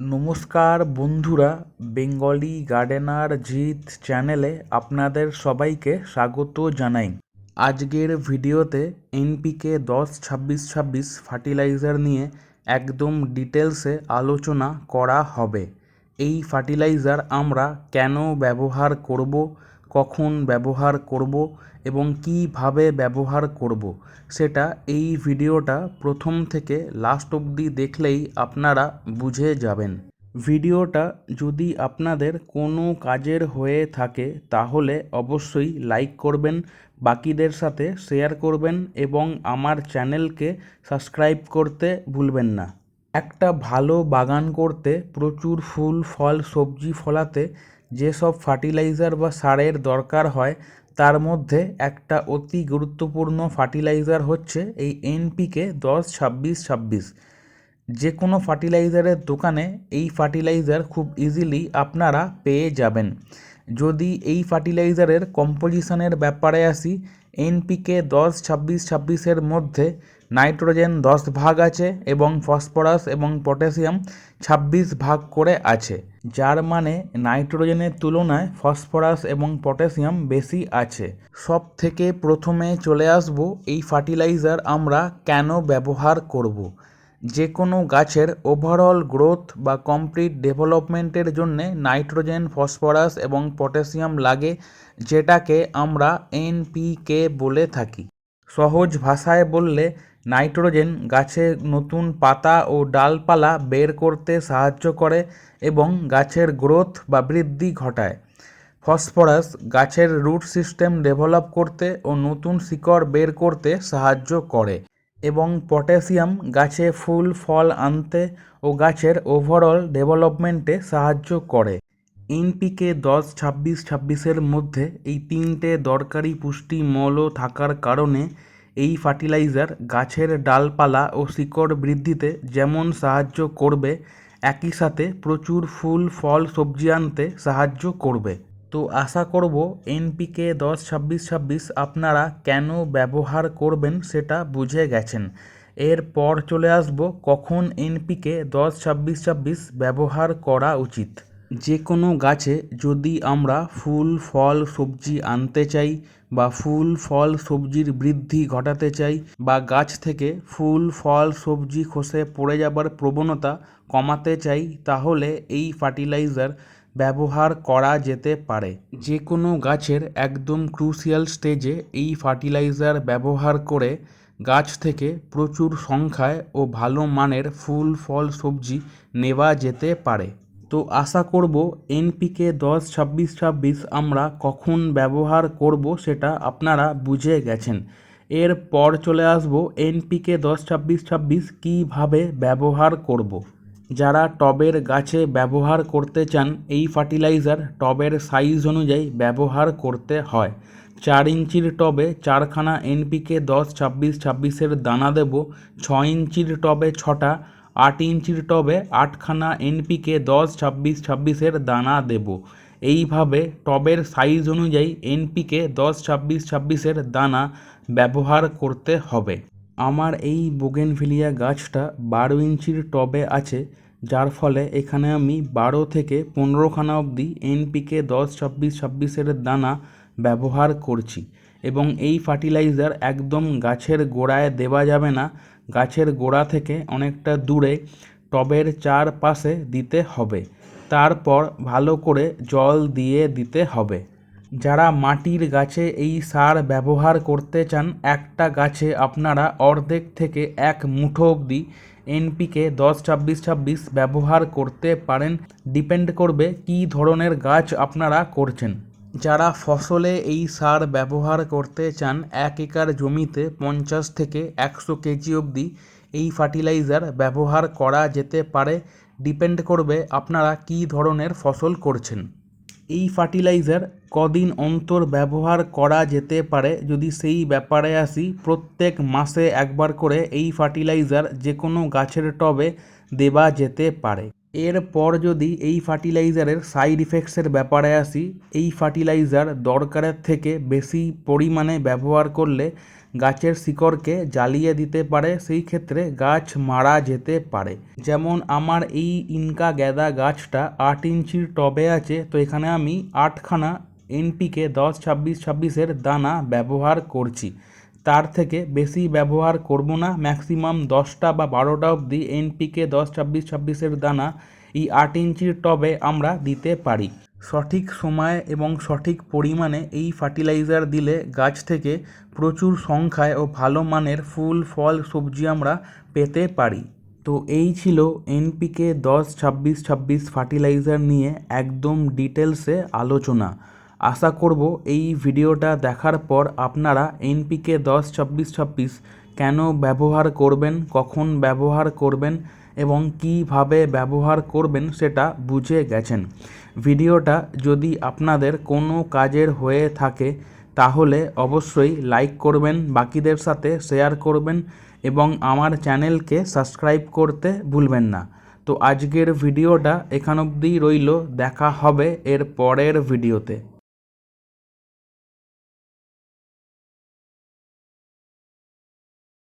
নমস্কার বন্ধুরা, Bengali gardener Jeet চ্যানেলে আপনাদের সবাইকে স্বাগত জানাই। আজকের ভিডিওতে এনপিকে দশ, ছাব্বিশ ছাব্বিশ ফার্টিলাইজার নিয়ে একদম ডিটেলসে আলোচনা করা হবে। এই ফার্টিলাইজার আমরা কেন ব্যবহার করব কখন ব্যবহার করব এবং কীভাবে ব্যবহার করব, সেটা এই ভিডিওটা প্রথম থেকে লাস্ট অবধি দেখলেই আপনারা বুঝে যাবেন। ভিডিওটা যদি আপনাদের কোনো কাজের হয়ে থাকে, তাহলে অবশ্যই লাইক করবেন, বাকিদের সাথে শেয়ার করবেন এবং আমার চ্যানেলকে সাবস্ক্রাইব করতে ভুলবেন না। একটা ভালো বাগান করতে প্রচুর ফুল, ফল, সবজি ফলাতে যেসব ফার্টিলাইজার বা সারের দরকার হয়, তার মধ্যে একটা অতি গুরুত্বপূর্ণ ফার্টিলাইজার হচ্ছে এই এনপিকে দশ ছাব্বিশ ছাব্বিশ। যে কোনো ফার্টিলাইজারের দোকানে এই ফার্টিলাইজার খুব ইজিলি আপনারা পেয়ে যাবেন। যদি এই ফার্টিলাইজারের কম্পোজিশনের ব্যাপারে আসি, এনপিকে দশ ছাব্বিশ ছাব্বিশের মধ্যে নাইট্রোজেন দশ ভাগ আছে এবং ফসফরাস এবং পটাশিয়াম ছাব্বিশ ভাগ করে আছে, যার মানে নাইট্রোজেনের তুলনায় ফসফরাস এবং পটাশিয়াম বেশি আছে সব থেকে প্রথমে চলে আসব এই ফার্টিলাইজার আমরা কেন ব্যবহার করব। যে কোনো গাছের ওভারঅল গ্রোথ বা কমপ্লিট ডেভেলপমেন্টের জন্যে নাইট্রোজেন, ফসফরাস এবং পটাশিয়াম লাগে, যেটাকে আমরা এনপিকে বলে থাকি সহজ ভাষায় বললে নাইট্রোজেন গাছে নতুন পাতা ও ডালপালা বের করতে সাহায্য করে এবং গাছের গ্রোথ বা বৃদ্ধি ঘটায়। ফসফরাস গাছের রুট সিস্টেম ডেভেলপ করতে ও নতুন শিকড় বের করতে সাহায্য করে এবং পটাশিয়াম গাছে ফুল, ফল আনতে ও গাছের ওভারঅল ডেভেলপমেন্টে সাহায্য করে। এনপিকে দশ, ছাব্বিশ, ছাব্বিশের মধ্যে এই তিনটে দরকারি পুষ্টি মৌল থাকার কারণে এই ফার্টিলাইজার গাছের ডালপালা ও শিকড় বৃদ্ধিতে যেমন সাহায্য করবে, একই সাথে প্রচুর ফুল, ফল, সবজি আনতে সাহায্য করবে। তো আশা করব এনপিকে দশ ছাব্বিশ ছাব্বিশ আপনারা কেন ব্যবহার করবেন সেটা বুঝে গেছেন। এরপর চলে আসব কখন এনপিকে দশ ছাব্বিশ ছাব্বিশ ব্যবহার করা উচিত। যে কোনো গাছে যদি আমরা ফুল, ফল, সবজি আনতে চাই বা ফুল, ফল, সবজির বৃদ্ধি ঘটাতে চাই বা গাছ থেকে ফুল, ফল, সবজি খসে পড়ে যাবার প্রবণতা কমাতে চাই, তাহলে এই ফার্টিলাইজার ব্যবহার করা যেতে পারে। যে কোনো গাছের একদম ক্রুশিয়াল স্টেজে এই ফার্টিলাইজার ব্যবহার করে গাছ থেকে প্রচুর সংখ্যায় ও ভালো মানের ফুল, ফল, সবজি নেওয়া যেতে পারে। তো আশা করব এনপিকে দশ, ছাব্বিশ ছাব্বিশ আমরা কখন ব্যবহার করব সেটা আপনারা বুঝে গেছেন এরপর চলে আসব এনপিকে দশ, ছাব্বিশ ছাব্বিশ কীভাবে ব্যবহার করব। যারা টবের গাছে ব্যবহার করতে চান, এই ফার্টিলাইজার টবের সাইজ অনুযায়ী ব্যবহার করতে হয় চার ইঞ্চির টবে চারখানা এনপিকে দশ, ছাব্বিশ, ছাব্বিশের দানা দেব ছ ইঞ্চির টবে ছটা আট ইঞ্চির টবে আটখানা এনপিকে দশ, ছাব্বিশ, ছাব্বিশের দানা দেব। এইভাবে টবের সাইজ অনুযায়ী এনপিকে দশ, ছাব্বিশ, ছাব্বিশের দানা ব্যবহার করতে হবে। আমার এই বোগেনভিলিয়া গাছটা বারো ইঞ্চির টবে আছে, যার ফলে এখানে আমি বারো থেকে পনেরোখানা অবধি এনপিকে দশ, ছাব্বিশ, ছাব্বিশের দানা ব্যবহার করছি এবং এই ফার্টিলাইজার একদম গাছের গোড়ায় দেওয়া যাবে না। গাছের গোড়া থেকে অনেকটা দূরে টবের চারপাশে দিতে হবে। তারপর ভালো করে জল দিয়ে দিতে হবে। যারা মাটির গাছে এই সার ব্যবহার করতে চান, একটা গাছে আপনারা অর্ধেক থেকে এক মুঠো অবধি এনপিকে দশ, ছাব্বিশ ছাব্বিশ ব্যবহার করতে পারেন। ডিপেন্ড করবে কী ধরনের গাছ আপনারা করছেন। যারা ফসলে এই সার ব্যবহার করতে চান, এক একর জমিতে পঞ্চাশ থেকে একশো কেজি অবধি এই ফার্টিলাইজার ব্যবহার করা যেতে পারে। ডিপেন্ড করবে আপনারা কী ধরনের ফসল করছেন। এই ফার্টিলাইজার কদিন অন্তর ব্যবহার করা যেতে পারে। যদি সেই ব্যাপারে আসি, প্রত্যেক মাসে একবার করে এই ফার্টিলাইজার যে কোনো গাছের টবে দেওয়া যেতে পারে। এরপর যদি এই ফার্টিলাইজারের সাইড ইফেক্টসের ব্যাপারে আসি, এই ফার্টিলাইজার দরকারের থেকে বেশি পরিমাণে ব্যবহার করলে গাছের শিকড়কে জ্বালিয়ে দিতে পারে, সেই ক্ষেত্রে গাছ মারা যেতে পারে। যেমন আমার এই ইনকা গ্যাদা গাছটা আট ইঞ্চির টবে আছে, তো এখানে আমি আটখানা এনপিকে দশ, ছাব্বিশ, ছাব্বিশের দানা ব্যবহার করছি। তার থেকে বেশি ব্যবহার করব না। ম্যাক্সিমাম দশটা বা বারোটা অবধি এনপিকে দশ, ছাব্বিশ, ছাব্বিশের দানা এই আট ইঞ্চির টবে আমরা দিতে পারি। সঠিক সময়ে এবং সঠিক পরিমাণে এই ফার্টিলাইজার দিলে গাছ থেকে প্রচুর সংখ্যায় ও ভালো মানের ফুল, ফল, সবজি আমরা পেতে পারি। তো এই ছিল এনপিকে দশ, ছাব্বিশ ছাব্বিশ ফার্টিলাইজার নিয়ে একদম ডিটেলসে আলোচনা। আশা করব এই ভিডিওটা দেখার পর আপনারা এনপিকে দশ, ছাব্বিশ ছাব্বিশ কেন ব্যবহার করবেন, কখন ব্যবহার করবেন এবং কীভাবে ব্যবহার করবেন সেটা বুঝে গেছেন। ভিডিওটা যদি আপনাদের কোনো কাজের হয়ে থাকে, তাহলে অবশ্যই লাইক করবেন, বাকিদের সাথে শেয়ার করবেন এবং আমার চ্যানেলকে সাবস্ক্রাইব করতে ভুলবেন না। তো আজকের ভিডিওটা এখান অবধিই রইল, দেখা হবে এর পরের ভিডিওতে।